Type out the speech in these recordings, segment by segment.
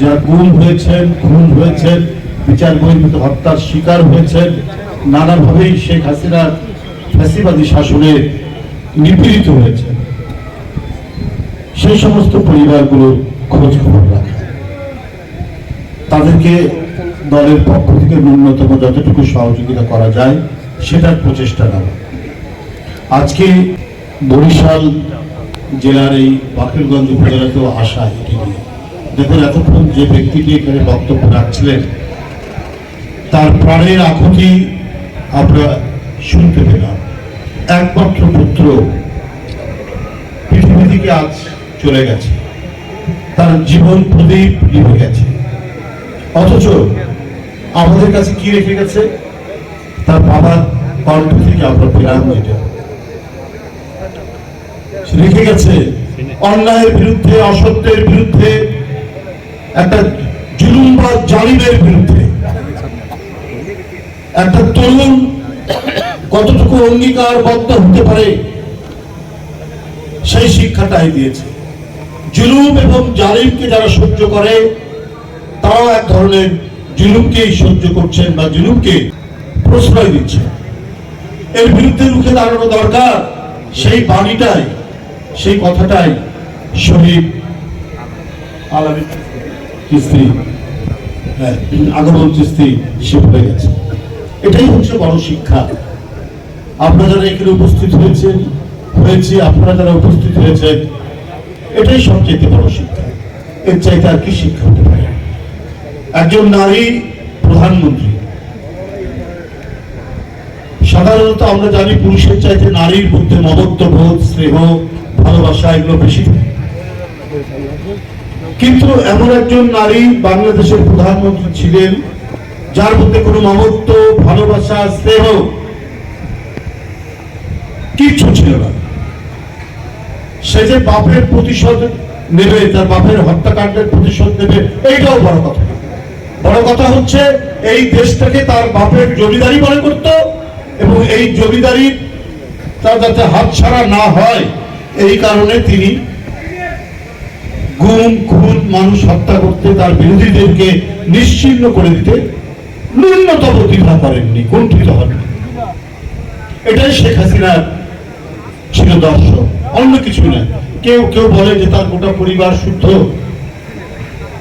যারা গুম হয়েছেন, খুন হয়েছেন বিচার বহির্ভূত হত্যার শিকার হয়েছেন, নানাভাবেই শেখ হাসিনার ফ্যাসিবাদী শাসনে নিপীড়িত হয়েছে সেই সমস্ত পরিবারগুলোর খোঁজ খবর রাখা তাদেরকে দলের পক্ষ থেকে ন্যূনতম যতটুকু সহযোগিতা করা যায়, সেটার প্রচেষ্টা নেওয়া। আজকে বরিশাল জেলার এই বাকেরগঞ্জ উপজেলাতেও আসা এটি নিয়ে। দেখুন এতক্ষণ যে ব্যক্তিটি এখানে বক্তব্য রাখছিলেন, তার প্রাণের আকুতি আমরা শুনতে পেলাম। একমাত্র পুত্র পৃথিবী থেকে আজ চলে গেছে। তার জীবন প্রদীপ নিভে গেছে। অথচ আমাদের কাছে কি রেখে গেছে? তার বাবার কণ্ঠ থেকে আমরা পেলাম সে রেখে গেছে অন্যায়ের বিরুদ্ধে, অসত্যের বিরুদ্ধে একটা জুলুম বা জালিমের বিরুদ্ধে, একটা তরুণ কতটুকু অঙ্গীকারবদ্ধ হতে পারে সেই শিক্ষাটাই দিয়েছে। জুলুম এবং জালিমকে যারা সহ্য করে, তারাও এক ধরনের জুলুমকেই সহ্য করছেন বা জুলুমকে প্রশ্রয় দিচ্ছেন এর বিরুদ্ধে রুখে দাঁড়ানো দরকার, সেই বাণীটাই, সেই কথাটাই শহীদ আলামী কিস্তি হ্যাঁ আগমন কিস্তি সে হয়ে গেছে। এটাই হচ্ছে বড় শিক্ষা আপনারা যারা এখানে উপস্থিত হয়েছেন, হয়েছে, আপনারা যারা উপস্থিত হয়েছেন, এটাই সবচেয়ে বড় শিক্ষা। এর চাইতে আর কি শিক্ষা হতে পারে? একজন নারী প্রধানমন্ত্রী। সাধারণত আমরা জানি পুরুষের চাইতে নারীর মধ্যে মমত্ববোধ, স্নেহ, ভালোবাসা এগুলো বেশি কিন্তু এমন একজন নারী বাংলাদেশের প্রধানমন্ত্রী ছিলেন, যার মধ্যে কোনো মমত্ব, ভালোবাসা, স্নেহ কিচ্ছু ছিল না। সে যে বাপের প্রতিশোধ নেবে, তার বাপের হত্যাকাণ্ডের প্রতিশোধ নেবে, এইটাও বড় কথা। বড় কথা হচ্ছে, এই দেশটাকে তার বাপের জমিদারি মনে করত এবং এই জমিদারি তার যাতে হাত ছাড়া না হয়, এই কারণে তিনি গুম, খুন, মানুষ হত্যা করতে তার বিরোধীদেরকে নিশ্চিহ্ন করে দিতে ন্যূনতম দ্বিধা করেননি, কুণ্ঠিত হননি। এটাই শেখ হাসিনার ছিল দর্শন অন্য কিছু না কেউ কেউ বলে যে তার গোটা পরিবার শুদ্ধ,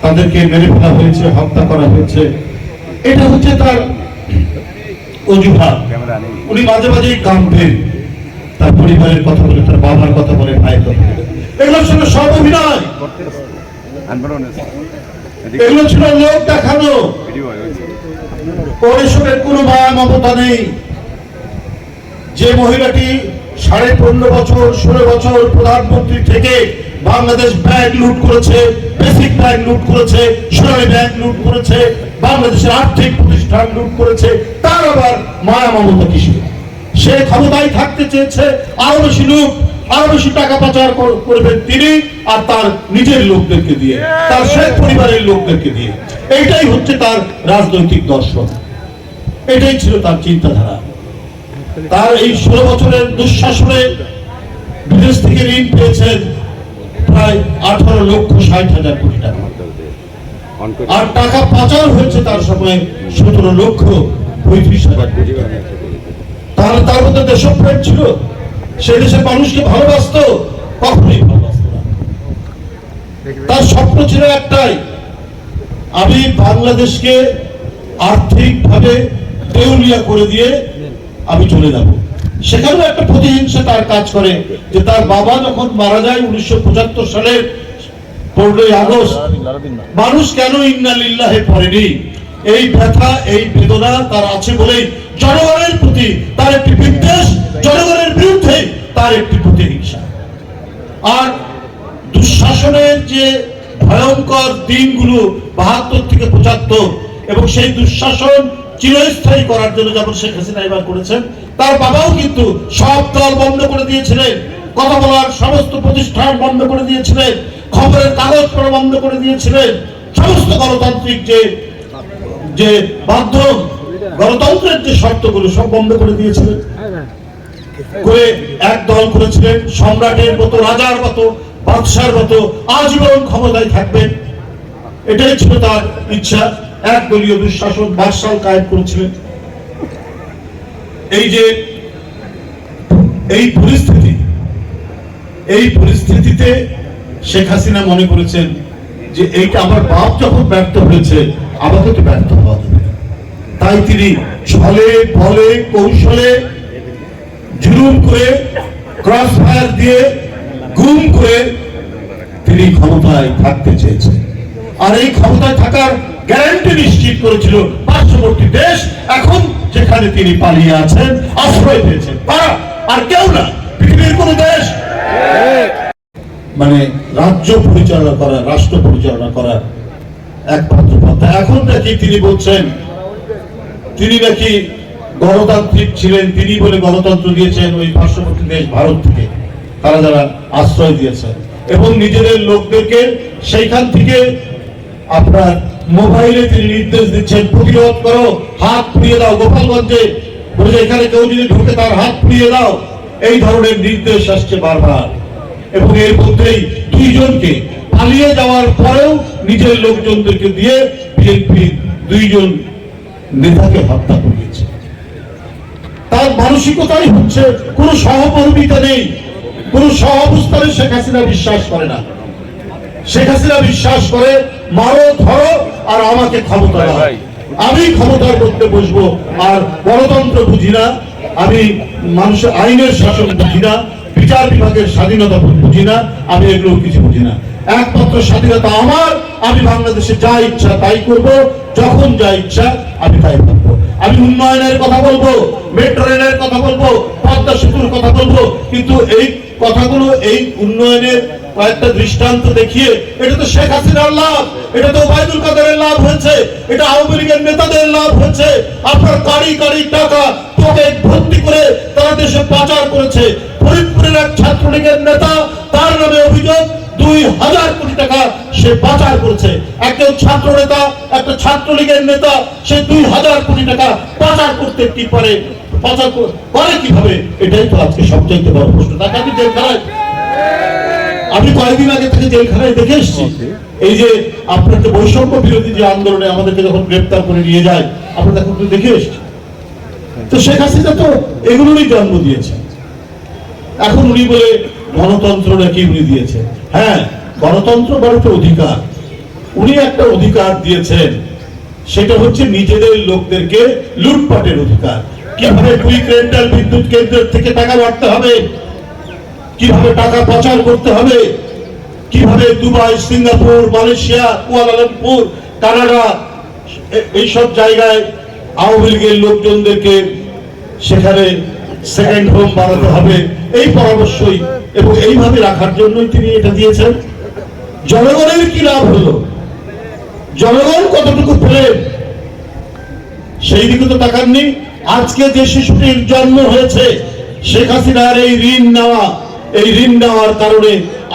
তাদেরকে মেরে ফেলা হয়েছে, হত্যা করা হয়েছে। এটা হচ্ছে তার অজুহাত। উনি মাঝে মাঝেই কাঁদবেন তার পরিবারের কথা বলে, তার বাবার কথা বলে, ভাইয়ের কথা বলে। এগুলোর সঙ্গে সব অভিনয়। এগুলো ছিল লোক দেখানো। ওর কোনো মায়া মমতা নেই। যে মহিলাটি সাড়ে পনেরো বছর, ষোলো বছর প্রধানমন্ত্রী থেকে বাংলাদেশ ব্যাংক লুট করেছে, বেসিক ব্যাংক লুট করেছে, সোনালী ব্যাংক লুট করেছে, বাংলাদেশের আর্থিক প্রতিষ্ঠান লুট করেছে, তার আবার মায়া মমতা কিসে সে ক্ষমতায় থাকতে চেয়েছে আরও বেশি লুট। আরও বেশি টাকা পাচার করবেন তিনি আর তার নিজের লোকদেরকে দিয়ে তার শেখ পরিবারের লোকদেরকে দিয়ে। এইটাই হচ্ছে তার রাজনৈতিক দর্শন। এটাই ছিল তার চিন্তাধারা। তার এই ষোলো বছরের দুঃশাসনে বিদেশ থেকে ঋণ পেয়েছেন প্রায় আঠারো লক্ষ ষাট হাজার কোটি টাকা। আর টাকা পাচার হয়েছে তার সময় সতেরো লক্ষ পঁয়ত্রিশ হাজার কোটি টাকা। তাহলে তার মধ্যে দেশপ্রেম ছিল? সে মানুষকে ভালোবাসতো, কখনোই তার স্বপ্ন ছিল একটাই, আমি বাংলাদেশকে আর্থিকভাবে দেউলিয়া করে দিয়ে আমি চলে যাব। সেখানেও একটা প্রতিহিংসা তার কাজ করে, যে তার বাবা যখন মারা যায় উনিশশো পঁচাত্তর সালের পনেরোই আগস্ট, মানুষ কেন ইন্নালিল্লাহে পড়েনি? এই ব্যথা, এই বেদনা তার আছে বলেই জনগণের প্রতি তার একটি বিদ্বেষ, জনগণের বিরুদ্ধে তার একটি প্রতিহিংসা। আর দুঃশাসনের যে ভয়ঙ্কর দিনগুলো বাহাত্তর থেকে পঁচাত্তর এবং সেই দুঃশাসন চিরস্থায়ী করার জন্য যেমন শেখ হাসিনা এবার করেছেন, তার বাবাও কিন্তু সব দল বন্ধ করে দিয়েছিলেন, কথা বলার সমস্ত প্রতিষ্ঠান বন্ধ করে দিয়েছিলেন, খবরের কাগজ বন্ধ করে দিয়েছিলেন, সমস্ত গণতান্ত্রিক যে যে মাধ্যম গণতন্ত্রের যে শর্তগুলো সব বন্ধ করে দিয়েছিলেন। করে এক দল করেছিলেন, সম্রাটের মতো, রাজার মতো, বাদশার মতো, আজীবন ক্ষমতায় থাকবেন। এটাই ছিল তার ইচ্ছা। এক দলীয় দুঃশাসন বাদশাল কায়েম করেছিলেন। এই যে এই পরিস্থিতি, এই পরিস্থিতিতে শেখ হাসিনা মনে করেছেন যে এইটা আমার বাপ যখন ব্যর্থ হয়েছে, আমাকে তো ব্যর্থ হওয়া যাবে। তাই তিনি ছলে, বলে, কৌশলে জুলুম করে ক্রস ফায়ার দিয়ে গুম করে তিনি ক্ষমতায় থাকতে চেয়েছেন। আর এই ক্ষমতায় থাকার গ্যারান্টি নিশ্চিত করেছিল পার্শ্ববর্তী দেশ, এখন যেখানে তিনি পালিয়ে আছেন, আশ্রয় পেয়েছেন। তারা আর কেউ না, পৃথিবীর কোন দেশ। মানে রাজ্য পরিচালনা করা, রাষ্ট্র পরিচালনা করার একমাত্র পথা। এখন নাকি তিনি বলছেন তিনি নাকি গণতান্ত্রিক ছিলেন, তিনি বলে গণতন্ত্র দিয়েছেন ওই পার্শ্ববর্তী দেশ ভারত থেকে। তারা যারা আশ্রয় দিয়েছে এবং নিজেদের লোকদেরকে সেইখান থেকে আপনার মোবাইলে তিনি নির্দেশ দিচ্ছেন, প্রতিরোধ করো, হাত পুড়িয়ে দাও গোপালগঞ্জে। বলে এখানে কেউ যদি ঢুকে তার হাত পুড়িয়ে দাও। এই ধরনের নির্দেশ আসছে বারবার। এবং এর মধ্যেই দুইজনকে পালিয়ে যাওয়ার পরেও নিজের লোকজনদেরকে দিয়ে বিএনপি দুইজন নেতাকে হত্যা করিয়েছে। তার মানসিকতাই হচ্ছে কোন সহমর্মিতা নেই কোন সহাবস্থানে শেখ হাসিনা বিশ্বাস করে না। শেখ হাসিনা বিশ্বাস করে মারো ধরো আর আমাকে ক্ষমতা আমি ক্ষমতার মধ্যে বসবো আর গণতন্ত্র বুঝি না আমি মানুষের আইনের শাসন বুঝি না বিচার বিভাগের স্বাধীনতা বুঝি না আমি এগুলো কিছু বুঝি না। একমাত্র স্বাধীনতা আমার আমি বাংলাদেশে যা ইচ্ছা তাই করব যখন যা ইচ্ছা আমি তাই করব আমি উন্নয়নের কথা বলব মেট্রো রেলের কথা বলব, পদ্মা সেতুর কথা বলব, কিন্তু এই কথাগুলো, এই উন্নয়নের কয়েকটা দৃষ্টান্ত দেখিয়ে, এটা তো শেখ হাসিনার লাভ, এটা তো ওবায়দুল কাদেরের লাভ হয়েছে, এটা আওয়ামী লীগের নেতাদের লাভ হয়েছে। আপনার কারি কারি টাকা, পকেট ভর্তি করে তারা দেশে পাচার করেছে। ফরিদপুরের এক ছাত্রলীগের নেতা, তার নামে অভিযোগ, দুই হাজার কোটি টাকা সে পাচার করেছে। একজন ছাত্র নেতা একটা ছাত্রলীগের নেতা সে দুই হাজার কোটি টাকা পাচার করতে কি পারে? পাচার করে কীভাবে? এটাই তো আজকে সবচাইতে বড় প্রশ্ন। তাকে আমি জেলখানায় আমি কয়েকদিন আগে থেকে জেলখানায় দেখে এসেছি। এই যে আপনাকে বৈষম্য বিরোধী যে আন্দোলনে আমাদেরকে যখন গ্রেপ্তার করে নিয়ে যায় আমরা তখন তো দেখে এসেছি তো শেখ হাসিনা তো এগুলোরই জন্ম দিয়েছে। এখন উনি বলে গণতন্ত্র নাকি উনি দিয়েছে। হ্যাঁ গণতন্ত্র বড় তো অধিকার। উনি একটা অধিকার দিয়েছেন। সেটা হচ্ছে নিজেদের লোকদেরকে লুটপাটের অধিকার। কীভাবে কুইক রেন্টাল বিদ্যুৎ কেন্দ্রের থেকে টাকা বাড়তে হবে? কীভাবে টাকা পাচার করতে হবে? কীভাবে Dubai, Singapore, Malaysia, Kuala Lumpur, Canada এইসব জায়গায় আওয়ামী লীগের লোকজনদেরকে সেখানে সেকেন্ড হোম বানাতে হবে? এই পরামর্শই এবং এইভাবে রাখার জন্যই তিনি এটা দিয়েছেন। জনগণের কি লাভ হলো? জনগণ কতটুকু পেলেন? সেই দিকে তো তাকাননি আজকে যে শিশুটির জন্ম হয়েছে, শেখ হাসিনার এই ঋণ নেওয়া, এই ঋণ নেওয়ার কারণে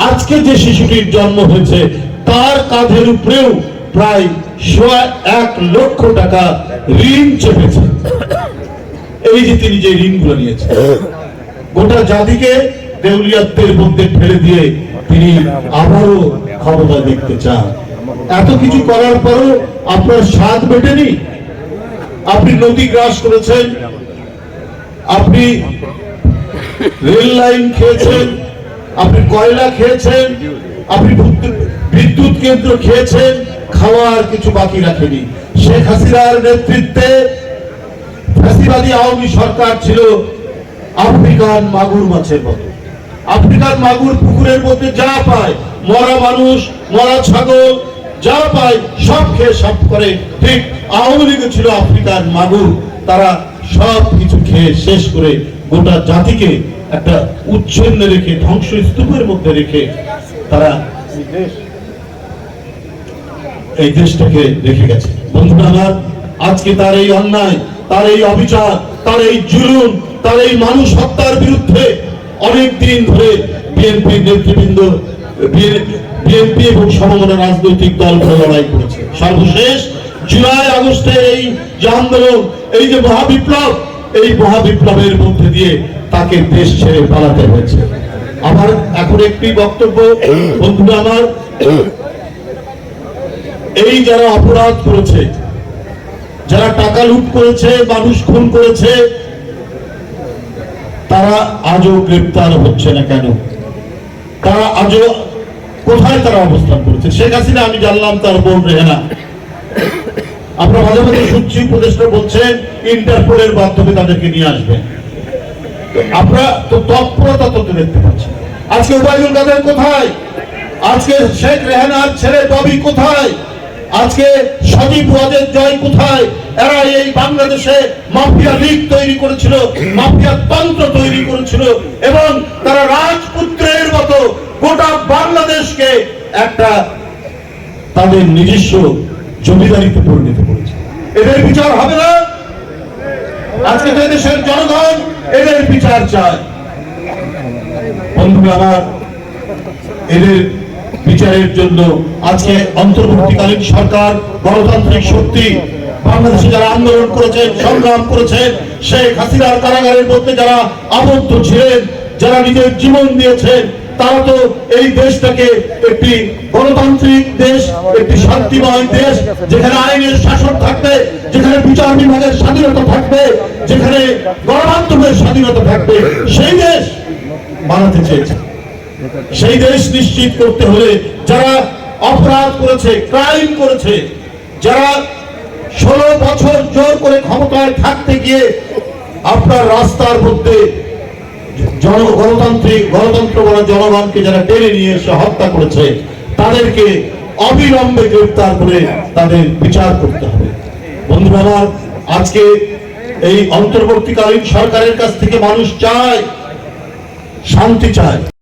আজকে যে শিশুটির জন্ম হয়েছে, তার কাঁধের উপরেও প্রায় সোয়া এক লক্ষ টাকা ঋণ চেপেছে। এই যে তিনি যে ঋণগুলো নিয়েছেন, গোটা জাতিকে দেউলিয়াত্বের মধ্যে ফেলে দিয়ে তিনি আবারও ক্ষমতা দেখতে চান। এত কিছু করার পরও আপনার স্বাদ মেটেনি? আপনি নদী গ্রাস করেছেন, আপনি রেল লাইন খেয়েছেন, আপনি কয়লা খেয়েছেন, আপনি বিদ্যুৎ- কেন্দ্র খেয়েছেন খাওয়ার কিছু বাকি রাখেনি। শেখ হাসিনার নেতৃত্বে ফ্যাসিবাদী আওয়ামী সরকার ছিল আফ্রিকান মাগুর মাছের মতো। আফ্রিকান মাগুর পুকুরের মধ্যে যা পায়, মরা মানুষ, মরা ছাগল, যা পায়, সব খেয়ে সব করে। ঠিক আওয়ামী লীগে ছিল আফ্রিকান মাগুর। তারা সব কিছু খেয়ে শেষ করে গোটা জাতিকে একটা উচ্ছন্নে রেখে ধ্বংস স্তূপের মধ্যে রেখে তারা এই দেশটাকে রেখে গেছে। বন্ধুরা আমার, আজকে তার এই অন্যায়, তার এই অবিচার, তার এই জুলুম, তার এই মানুষ হত্যার বিরুদ্ধে অনেক দিন ধরে বিএনপি নেতৃবৃন্দ বিএনপি এবং সমমনা রাজনৈতিক দলগুলো লড়াই করেছে। সর্বশেষ জুলাই আগস্টের এই আন্দোলন, এই যে মহাবিপ্লব, এই মহাবিপ্লবের মধ্যে দিয়ে তাকে দেশ ছেড়ে পালাতে হয়েছে। আমার এখন একটি বক্তব্য, বন্ধুরা আমার, এই যারা অপরাধ করেছে, যারা টাকা লুট করেছে, মানুষ খুন করেছে তারা আজও গ্রেপ্তার হচ্ছে না কেন? তারা আজও কোথায় তারা অবস্থান করেছে? শেখ হাসিনা, আমি জানলাম তার বোন রেহেনা। আমরা মাঝে মাঝে শুনছি, উপদেষ্টা বলছেন ইন্টারপোলের মাধ্যমে তাদেরকে নিয়ে আসবেন তো আমরা তো তৎপরতা তো দেখতে পাচ্ছি আজকে উবায়দুল কাদের কোথায়? আজকে শেখ রেহানার ছেলে ববি কোথায়? আজকে সজীব ওয়াজের জয় কোথায়? এরা এই বাংলাদেশে মাফিয়া লীগ তৈরি করেছিল, মাফিয়া তন্ত্র তৈরি করেছিল এবং তারা রাজপুত্রের মতো গোটা বাংলাদেশকে একটা তাদের নিজস্ব জমিদারিতে পরিণত করেছে। এদের বিচার হবে না। আজকে তো দেশের জনগণ এদের বিচার চায়। বন্ধুরা আমার, এদের বিচারের জন্য আজকে অন্তর্বর্তীকালীন সরকার, গণতান্ত্রিক শক্তি, বাংলাদেশে যারা আন্দোলন করেছেন সংগ্রাম করেছেন শেখ হাসিনার কারাগারের মধ্যে যারা আবদ্ধ ছিলেন, যারা নিজের জীবন দিয়েছেন তারা তো এই দেশটাকে একটি গণতান্ত্রিক দেশ, একটি শান্তিময় দেশ, যেখানে আইনের শাসন থাকবে, যেখানে বিচার বিভাগের স্বাধীনতা থাকবে, যেখানে গণমাধ্যমের স্বাধীনতা থাকবে। সেই দেশ বানাতে চেয়েছে। সেই দেশ নিশ্চিত করতে হলে যারা অপরাধ করেছে ক্রাইম করেছে, যারা ষোলো বছর জোর করে ক্ষমতায় থাকতে গিয়ে আপনার রাস্তার মধ্যে জন, গণতান্ত্রিক, গণতন্ত্র বলা জনগণকে যারা টেনে নিয়ে এসে হত্যা করেছে, তাদেরকে অবিলম্বে গ্রেপ্তার করে তাদের বিচার করতে হবে। বন্ধুরা আমার, আজকে এই অন্তর্বর্তীকালীন সরকারের কাছ থেকে মানুষ চায়, শান্তি চায়।